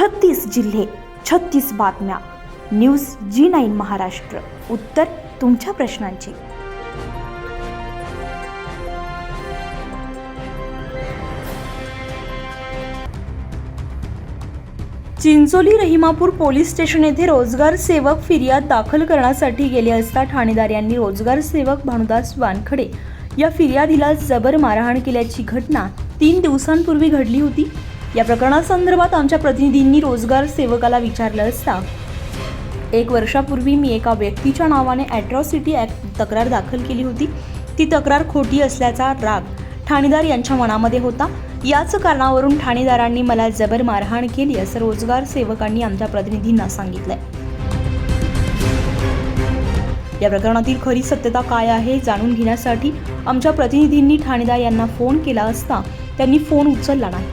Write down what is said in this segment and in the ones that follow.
छत्तीस जिल्हे छत्तीस बातम्या. News G nine Maharashtra. उत्तर तुमच्या प्रश्नांची. चिंचोली रहिमापूर पोलीस स्टेशन येथे रोजगार सेवक फिर्याद दाखल करण्यासाठी गेले असता ठाणेदार यांनी रोजगार सेवक भानुदास वानखडे या फिर्यादीला जबर मारहाण केल्याची घटना तीन दिवसांपूर्वी घडली होती. या प्रकरणासंदर्भात आमच्या प्रतिनिधींनी रोजगार सेवकाला विचारलं असता. एक वर्षापूर्वी मी एका व्यक्तीच्या नावाने ॲट्रॉसिटी ॲक्ट तक्रार दाखल केली होती. ती तक्रार खोटी असल्याचा राग ठाणेदार यांच्या मनामध्ये होता. याच कारणावरून ठाणेदारांनी मला जबर मारहाण केली असं रोजगार सेवकांनी आमच्या प्रतिनिधींना सांगितलंय. या प्रकरणातील खरी सत्यता काय आहे जाणून घेण्यासाठी आमच्या प्रतिनिधींनी ठाणेदार यांना फोन केला असता त्यांनी फोन उचलला नाही.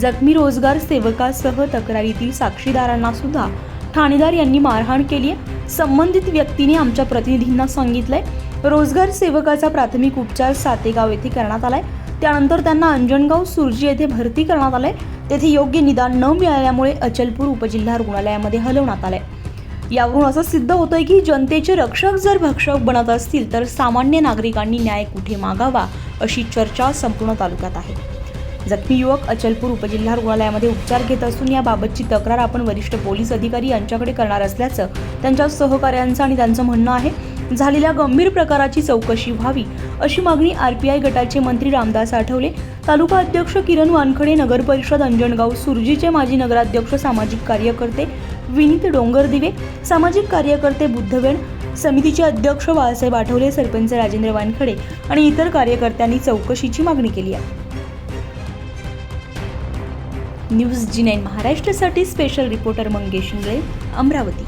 जखमी रोजगार सेवकासह तक्रारीतील साक्षीदारांना सुद्धा ठाणेदार यांनी मारहाण केली आहे. संबंधित व्यक्तीने आमच्या प्रतिनिधींना सांगितलंय रोजगार सेवकाचा प्राथमिक उपचार सातेगाव येथे करण्यात आलाय. त्यानंतर त्यांना अंजनगाव सुरजी येथे भरती करण्यात आलंय. तेथे योग्य निदान न मिळाल्यामुळे अचलपूर उपजिल्हा रुग्णालयामध्ये हलवण्यात आलंय. यावरून असं सिद्ध होतंय की जनतेचे रक्षक जर भक्षक बनत असतील तर सामान्य नागरिकांनी न्याय कुठे मागावा अशी चर्चा संपूर्ण तालुक्यात आहे. जखमी युवक अचलपूर उपजिल्हा रुग्णालयामध्ये उपचार घेत असून याबाबतची तक्रार आपण वरिष्ठ पोलीस अधिकारी यांच्याकडे करणार असल्याचं त्यांच्या सहकार्यांचं आणि त्यांचं म्हणणं आहे. झालेल्या गंभीर प्रकाराची चौकशी व्हावी अशी मागणी आरपीआय गटाचे मंत्री रामदास आठवले तालुका अध्यक्ष किरण वानखडे नगर परिषद अंजनगाव सुरजीचे माजी नगराध्यक्ष सामाजिक कार्यकर्ते विनीत डोंगरदिवे सामाजिक कार्यकर्ते बुद्धवेण समितीचे अध्यक्ष बाळासाहेब आठवले सरपंच राजेंद्र वानखडे आणि इतर कार्यकर्त्यांनी चौकशीची मागणी केली आहे. न्यूज जी नाईन महाराष्ट्रासाठी स्पेशल रिपोर्टर मंगेश इंगळे अमरावती.